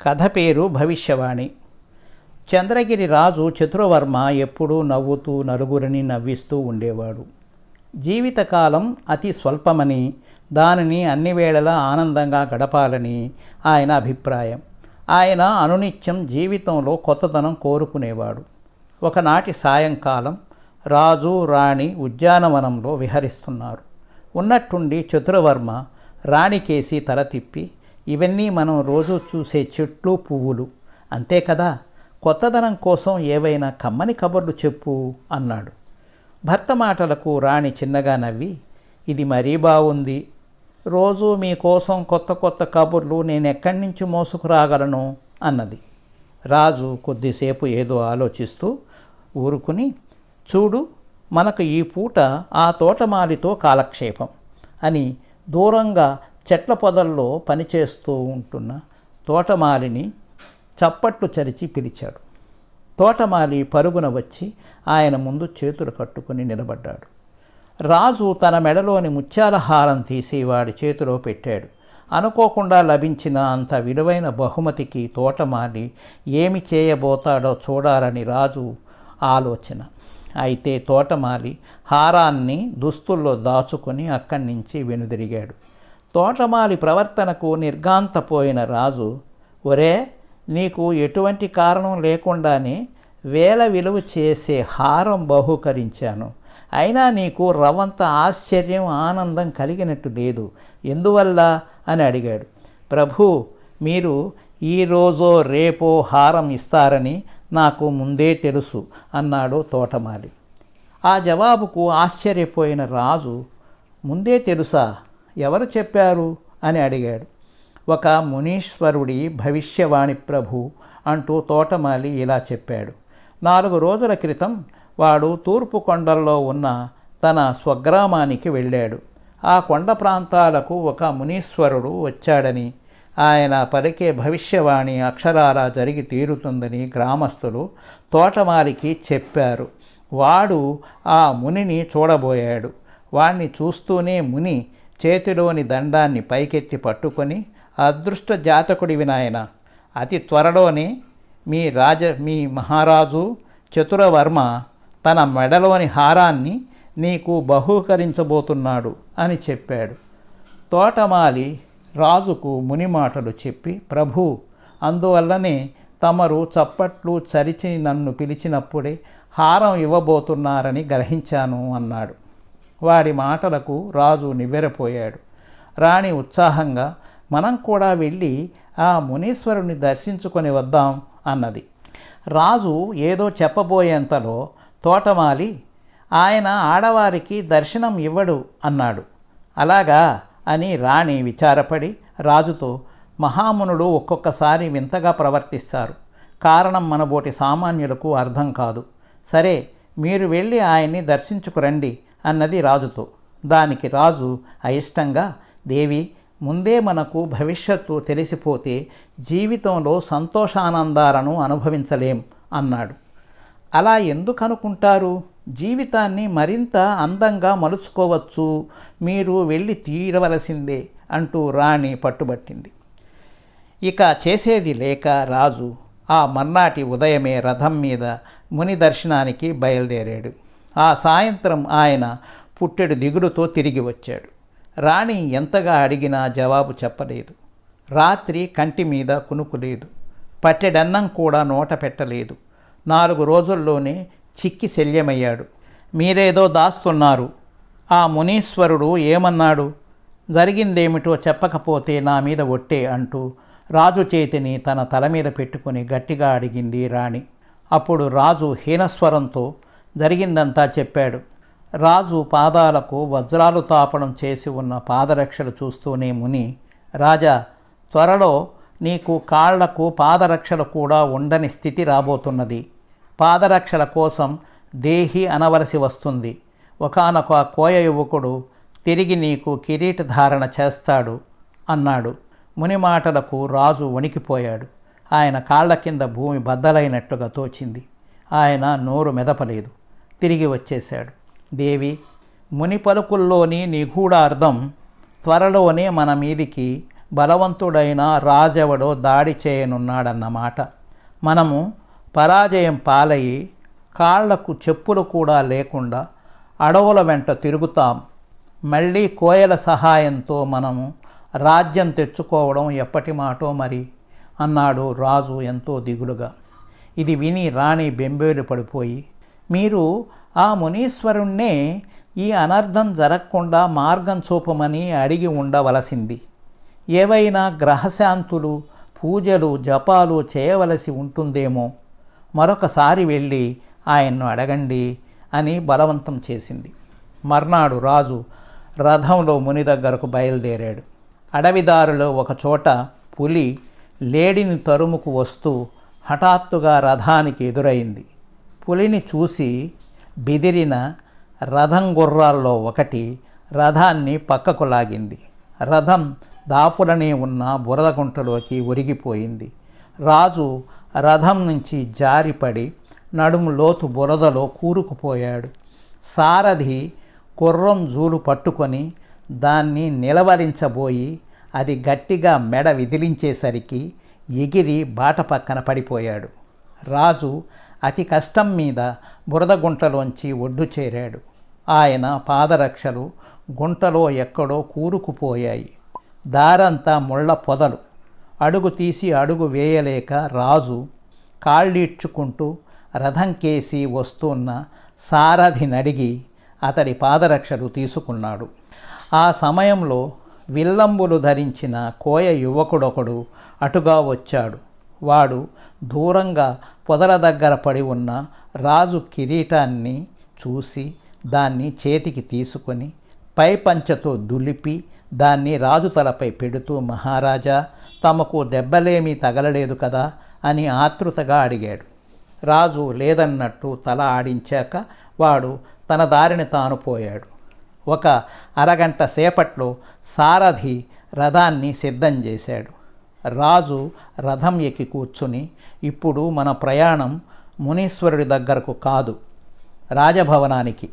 కథ పేరు భవిష్యవాణి. చంద్రగిరి రాజు చతురవర్మ ఎప్పుడూ నవ్వుతూ నలుగురిని నవ్విస్తూ ఉండేవాడు. జీవితకాలం అతి స్వల్పమని దానిని అన్ని వేళలా ఆనందంగా గడపాలని ఆయన అభిప్రాయం. ఆయన అనునిత్యం జీవితంలో కొత్తదనం కోరుకునేవాడు. ఒకనాటి సాయంకాలం రాజు రాణి ఉద్యానవనంలో విహరిస్తున్నారు. ఉన్నట్టుండి చతురవర్మ రాణికేసి తల తిప్పి ఇవన్నీ మనం రోజు చూసే చెట్లు పువ్వులు. అంతే కదా? కొత్తదనం కోసం ఏవైనా కమ్మని కబుర్లు చెప్పు అన్నాడు. భర్త మాటలకు రాణి చిన్నగా నవ్వి ఇది మరీ బాగుంది రోజు మీకోసం కొత్త కొత్త కబుర్లు నేను ఎక్కడి నుంచి మోసుకురాగలను అన్నది. రాజు కొద్దిసేపు ఏదో ఆలోచిస్తూ ఊరుకుని చూడు మనకు ఈ పూట ఆ తోటమాలితో కాలక్షేపం అని దూరంగా చెట్ల పొదల్లో పనిచేస్తూ ఉంటున్న తోటమాలిని చప్పట్లు చరిచి పిలిచాడు. తోటమాలి పరుగున వచ్చి ఆయన ముందు చేతులు కట్టుకుని నిలబడ్డాడు. రాజు తన మెడలోని ముత్యాల హారం తీసి వాడి చేతిలో పెట్టాడు. అనుకోకుండా లభించిన అంత విలువైన బహుమతికి తోటమాలి ఏమి చేయబోతాడో చూడాలని రాజు ఆలోచన. అయితే తోటమాలి హారాన్ని దుస్తుల్లో దాచుకొని అక్కడి నుంచి వెనుదిరిగాడు. తోటమాలి ప్రవర్తనకు నిర్గాంతపోయిన రాజు ఒరే నీకు ఎటువంటి కారణం లేకుండానే వేల విలువ చేసే హారం బహుకరించాను. అయినా నీకు రవంత ఆశ్చర్యం ఆనందం కలిగినట్టు లేదు. ఎందువల్ల? అని అడిగాడు. ప్రభు మీరు ఈరోజో రేపో హారం ఇస్తారని నాకు ముందే తెలుసు అన్నాడు తోటమాలి. ఆ జవాబుకు ఆశ్చర్యపోయిన రాజు ముందే తెలుసా? ఎవరు చెప్పారు? అని అడిగాడు. ఒక మునీశ్వరుడి భవిష్యవాణి ప్రభు అంటూ తోటమాలి ఇలా చెప్పాడు. నాలుగు రోజుల క్రితం వాడు తూర్పు కొండల్లో ఉన్న తన స్వగ్రామానికి వెళ్ళాడు. ఆ కొండ ప్రాంతాలకు ఒక మునీశ్వరుడు వచ్చాడని ఆయన పలికే భవిష్యవాణి అక్షరాలా జరిగి తీరుతుందని గ్రామస్తులు తోటమాలికి చెప్పారు. వాడు ఆ మునిని చూడబోయాడు. వాణ్ణి చూస్తూనే ముని చేతిలోని దండాన్ని పైకెత్తి పట్టుకొని అదృష్ట జాతకుడి వినాయన అతి త్వరలోనే మీ రాజ మీ మహారాజు చతురవర్మ తన మెడలోని హారాన్ని నీకు బహూకరించబోతున్నాడు అని చెప్పాడు. తోటమాలి రాజుకు ముని మాటలు చెప్పి ప్రభు అందువల్లనే తమరు చప్పట్లు చరిచి నన్ను పిలిచినప్పుడే హారం ఇవ్వబోతున్నారని గ్రహించాను అన్నాడు. వాడి మాటలకు రాజు నివ్వెరపోయాడు. రాణి ఉత్సాహంగా మనం కూడా వెళ్ళి ఆ మునీశ్వరుని దర్శించుకొని వద్దాం అన్నది. రాజు ఏదో చెప్పబోయేంతలో తోటమాలి ఆయన ఆడవారికి దర్శనం ఇవ్వడు అన్నాడు. అలాగా అని రాణి విచారపడి రాజుతో మహామునుడు ఒక్కొక్కసారి వింతగా ప్రవర్తిస్తారు. కారణం మనబోటి సామాన్యులకు అర్థం కాదు. సరే మీరు వెళ్ళి ఆయన్ని దర్శించుకురండి. అన్నది రాజుతో. దానికి రాజు అయిష్టంగా దేవి ముందే మనకు భవిష్యత్తు తెలిసిపోతే జీవితంలో సంతోషానందాలను అనుభవించలేం అన్నాడు. అలా ఎందుకు అనుకుంటారు? జీవితాన్ని మరింత అందంగా మలుచుకోవచ్చు. మీరు వెళ్ళి తీరవలసిందే అంటూ రాణి పట్టుబట్టింది. ఇక చేసేది లేక రాజు ఆ మర్నాటి ఉదయమే రథం మీద ముని దర్శనానికి బయలుదేరాడు. ఆ సాయంత్రం ఆయన పుట్టెడు దిగులుతో తిరిగి వచ్చాడు. రాణి ఎంతగా అడిగినా జవాబు చెప్పలేదు. రాత్రి కంటి మీద కునుకులేదు. పట్టెడన్నం కూడా నోట పెట్టలేదు. నాలుగు రోజుల్లోనే చిక్కి శల్యమయ్యాడు. మీరేదో దాస్తున్నారు. ఆ మునీశ్వరుడు ఏమన్నాడు? జరిగిందేమిటో చెప్పకపోతే నా మీద ఒట్టే అంటూ రాజు చేతిని తన తల మీద పెట్టుకుని గట్టిగా అడిగింది రాణి. అప్పుడు రాజు హీనస్వరంతో జరిగిందంతా చెప్పాడు. రాజు పాదాలకు వజ్రాలు తాపడం చేసి ఉన్న పాదరక్షలు చూస్తూనే ముని రాజా త్వరలో నీకు కాళ్ళకు పాదరక్షలు కూడా ఉండని స్థితి రాబోతున్నది. పాదరక్షల కోసం దేహి అనవలసి వస్తుంది. ఒకనొక కోయ యువకుడు తిరిగి నీకు కిరీట ధారణ చేస్తాడు అన్నాడు. ముని మాటలకు రాజు వణికిపోయాడు. ఆయన కాళ్ళ కింద భూమి బద్దలైనట్టుగా తోచింది. ఆయన నోరు మెదపలేదు. తిరిగి వచ్చేశాడు. దేవి ముని పలుకుల్లోని నిగూఢ అర్థం త్వరలోనే మన మీదికి బలవంతుడైన రాజెవడో దాడి చేయనున్నాడన్నమాట. మనము పరాజయం పాలయ్యి కాళ్ళకు చెప్పులు కూడా లేకుండా అడవుల వెంట తిరుగుతాం. మళ్ళీ కోయల సహాయంతో మనము రాజ్యం తెచ్చుకోవడం ఎప్పటి మాటో మరి? అన్నాడు రాజు ఎంతో దిగులుగా. ఇది విని రాణి బెంబేలు పడిపోయి మీరు ఆ మునీశ్వరుణ్ణే ఈ అనర్థం జరగకుండా మార్గం చూపమని అడిగి ఉండవలసింది. ఏవైనా గ్రహశాంతులు పూజలు జపాలు చేయవలసి ఉంటుందేమో? మరొకసారి వెళ్ళి ఆయన్ను అడగండి అని బలవంతం చేసింది. మర్నాడు రాజు రథంలో ముని దగ్గరకు బయలుదేరాడు. అడవిదారిలో ఒకచోట పులి లేడిని తరుముకు వస్తూ హఠాత్తుగా రథానికి ఎదురైంది. పులిని చూసి బెదిరిన రథం గుర్రాల్లో ఒకటి రథాన్ని పక్కకు లాగింది. రథం దాపులనే ఉన్న బురద గుంటలోకి ఒరిగిపోయింది. రాజు రథం నుంచి జారిపడి నడుము లోతు బురదలో కూరుకుపోయాడు. సారథి గుర్రం జూలు పట్టుకొని దాన్ని నిలవరించబోయి అది గట్టిగా మెడ విదిలించేసరికి ఎగిరి బాట పక్కన పడిపోయాడు. రాజు అతి కష్టం మీద బురద గుంటలోంచి ఒడ్డు చేరాడు. ఆయన పాదరక్షలు గుంటలో ఎక్కడో కూరుకుపోయాయి. దారంతా ముళ్ళ పొదలు. అడుగు తీసి అడుగు వేయలేక రాజు కాళ్ళీడ్చుకుంటూ రథం కేసి వస్తున్న సారథి నడిగి అతడి పాదరక్షలు తీసుకున్నాడు. ఆ సమయంలో విల్లంబులు ధరించిన కోయ యువకుడొకడు అటుగా వచ్చాడు. వాడు దూరంగా పొదల దగ్గర పడి ఉన్న రాజు కిరీటాన్ని చూసి దాన్ని చేతికి తీసుకొని పై పంచతో దులిపి దాన్ని రాజు తలపై పెడుతూ మహారాజా తమకు దెబ్బలేమీ తగలలేదు కదా? అని ఆతృతగా అడిగాడు. రాజు లేదన్నట్టు తల ఆడించాక వాడు తన దారిని తాను పోయాడు. ఒక అరగంట సేపట్లో సారథి రథాన్ని సిద్ధం చేశాడు. రాజు రథం ఎక్కి కూర్చుని ఇప్పుడు మన ప్రయాణం మునీశ్వరుడి దగ్గరకు కాదు రాజభవనానికి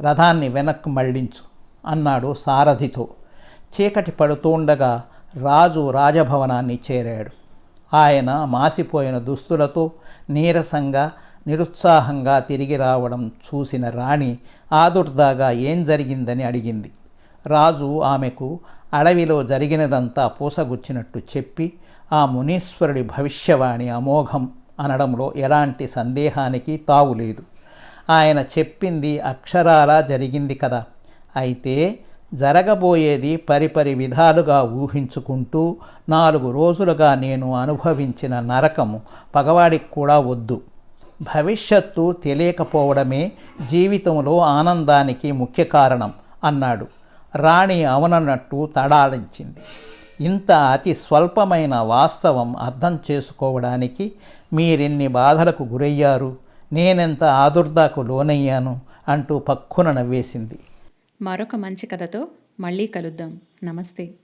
రథాన్ని వెనక్కు మళ్ళించు అన్నాడు సారథితో. చీకటి పడుతుండగా రాజు రాజభవనాన్ని చేరాడు. ఆయన మాసిపోయిన దుస్తులతో నీరసంగా నిరుత్సాహంగా తిరిగి రావడం చూసిన రాణి ఆదుర్దాగా ఏం జరిగిందని అడిగింది. రాజు ఆమెకు అడవిలో జరిగినదంతా పూసగుచ్చినట్టు చెప్పి ఆ మునీశ్వరుడి భవిష్యవాణి అమోఘం అనడంలో ఎలాంటి సందేహానికి తావులేదు ఆయన చెప్పింది అక్షరాలా జరిగింది కదా. అయితే జరగబోయేది పరిపరి విధాలుగా ఊహించుకుంటూ నాలుగు రోజులుగా నేను అనుభవించిన నరకము పగవాడికి కూడా వద్దు. భవిష్యత్తు తెలియకపోవడమే జీవితంలో ఆనందానికి ముఖ్య కారణం అన్నాడు. రాణి అవనన్నట్టు తడాలించింది. ఇంత అతి స్వల్పమైన వాస్తవం అర్థం చేసుకోవడానికి మీరిన్ని బాధలకు గురయ్యారు. నేనెంత ఆదుర్దాకు లోనయ్యాను అంటూ పక్కున నవ్వేసింది. మరొక మంచి కథతో మళ్ళీ కలుద్దాం. నమస్తే.